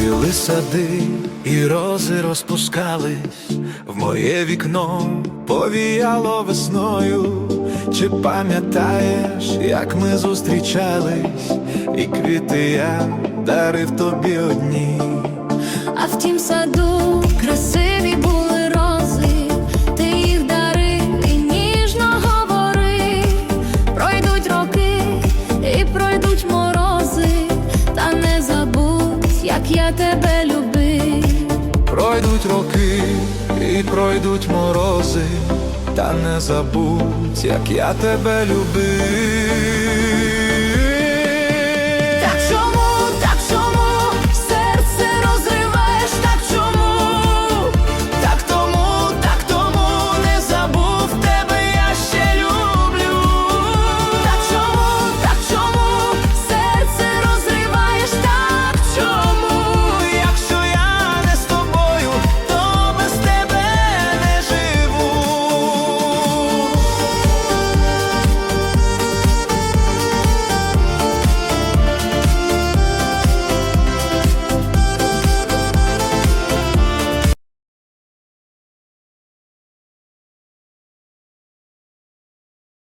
Цвіли сади і рози розпускались, в моє вікно повіяло весною. Чи пам'ятаєш, як ми зустрічались, і квіти я дарив тобі одні. А в як я тебе любив. Пройдуть роки і пройдуть морози, та не забудь, як я тебе любив.